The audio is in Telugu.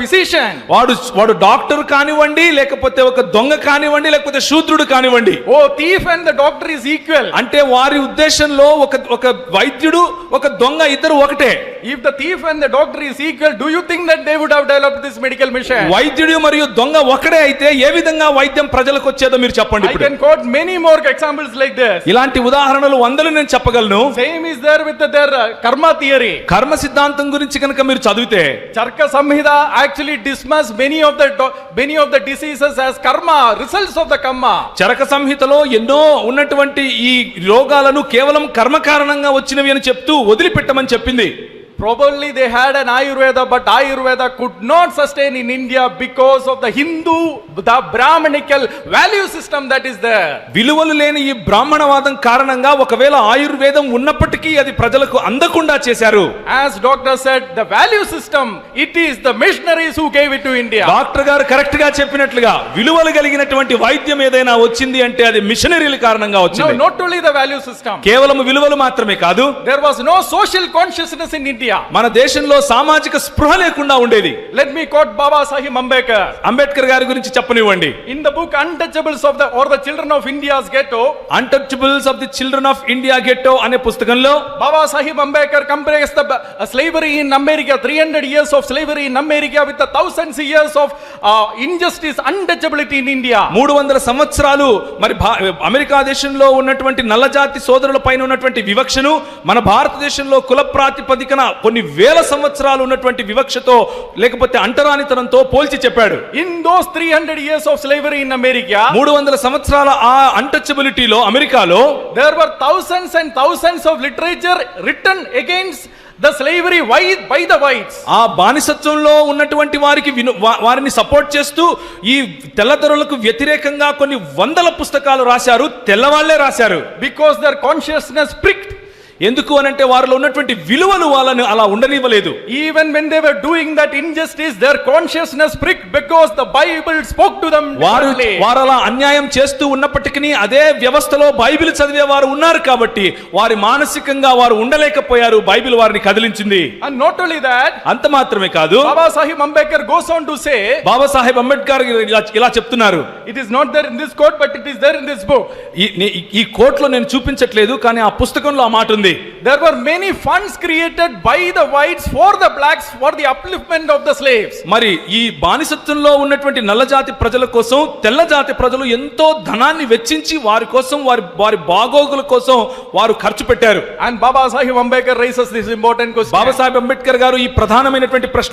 ఫిజిషియన్ వాడు వాడు డాక్టర్ కానివ్వండి లేకపోతే ఒక దొంగ కానివ్వండి లేకపోతే శూద్రుడు కానివ్వండి. ఓ thief and the doctor is equal అంటే వారి ఉద్దేశంలో ఒక ఒక వైద్యుడు ఒక దొంగ ఇద్దరు ఒకటే. If the thief and the doctor is equal do you think that they would have developed this medical mission వైద్యుడు మరియు దొంగ ఒకటే అయితే ఏ విధంగా వైద్యం ప్రజలకు వచ్చేదో మీరు చెప్పండి I can quote many more examples like this ఇలాంటి ఉదాహరణలు వందలు నేను చెప్పగలను. Same is there with their karma theory కర్మ సిద్ధాంతం గురించి కనుక మీరు చదివితే చర్క సంహిత actually dismiss many of the do- many of the diseases as karma, results of the karma. Charaka సంహితలో ఎన్నో ఉన్నటువంటి ఈ రోగాలను కేవలం కర్మ కారణంగా వచ్చినవి అని చెప్తూ వదిలిపెట్టమని చెప్పింది Probably they had an Ayurveda, but Ayurveda could not sustain in India because of the Hindu, the Brahmanical value system that is there. విలువలు లేని ఈ బ్రాహ్మణవాదం కారణంగా ఒకవేళ ఆయుర్వేదం ఉన్నప్పటికీ అది ప్రజలకు అందకుండా చేశారు As doctor said, the value system, it is the missionaries who gave it to India. Doctor గారు కరెక్ట్గా చెప్పినట్లుగా విలువలు కలిగినటువంటి వైద్యం ఏదైనా వచ్చింది అంటే అది మిషనరీల కారణంగా No, వచ్చింది not only the value system. కేవలం విలువలు మాత్రమే కాదు There was no social consciousness in India. India మన దేశంలో సామాజిక స్పృహ లేకుండా ఉండేది. Let me quote Baba Sahib Ambedkar Ambedkar గారి గురించి చెప్పనివ్వండి. In the book untouchables of the or the children of India's ghetto untouchables of the children of India ghetto అనే పుస్తకంలో Baba Sahib Ambedkar compares the slavery in America 300 years of slavery in America with the thousands years of injustice untouchability in India 300 సంవత్సరాలు మరి అమెరికా దేశంలో ఉన్నటువంటి నల్లజాతి సోదరుల ఉన్నటువంటి వివక్షను మన భారతదేశంలో కుల ప్రాతిపదికన కొన్ని వేల సంవత్సరాలు ఉన్నటువంటి వివక్షతో లేకపోతే అంటరానితనంతో పోల్చి చెప్పాడు In those 300 years of slavery in America, మూడు వందల సంవత్సరాల ఆ అన్టచబిలిటీలో అమెరికాలో there were thousands and thousands of literature written against the slavery why- by the whites. ఆ బానిసత్వంలో ఉన్నటువంటి వారికి విను వా- వారిని సపోర్ట్ చేస్తూ ఈ తెల్లదొరలకు వ్యతిరేకంగా కొన్ని వందల పుస్తకాలు రాశారు తెల్లవాళ్ళే రాశారు Because their consciousness pricked. ఎందుకు అని అంటే వారిలో ఉన్నటువంటి విలువలు వాళ్ళని అలా ఉండనివ్వలేదు. Even when they were doing that in injustice their consciousness prick because the Bible spoke to them వారు వారు అలా అన్యాయం చేస్తూ ఉన్నప్పటికీ అదే వ్యవస్థలో బైబిల్ చదివే వారు ఉన్నారు కాబట్టి వారి మానసికంగా వారు ఉండలేకపోయారు బైబిల్ వారిని కదిలించింది. అండ్ నాట్ ఓన్లీ దట్ అంత మాత్రమే కాదు Baba Saheb Ambedkar goes on to say Baba Saheb Ambedkar ఇలా చెప్తున్నారు. It is not there in this quote but it is there in this book ఈ ఈ కోట్లో నేను చూపించట్లేదు కానీ ఆ పుస్తకంలో ఆ మాట ఉంది. ఉంది. There were many funds created by the whites for the blacks for the upliftment of the slaves మరి ఈ బానిసత్వంలో ఉన్నటువంటి నల్లజాతి ప్రజల కోసం తెల్ల జాతి ప్రజలు ఎంతో ధనాన్ని వెచ్చించి వారి కోసం వారి వారి బాగోగుల కోసం వారు ఖర్చు పెట్టారు. And Baba Saheb Ambedkar raises this important Baba Saheb Ambedkar గారు ఈ ప్రధానమైనటువంటి ప్రశ్న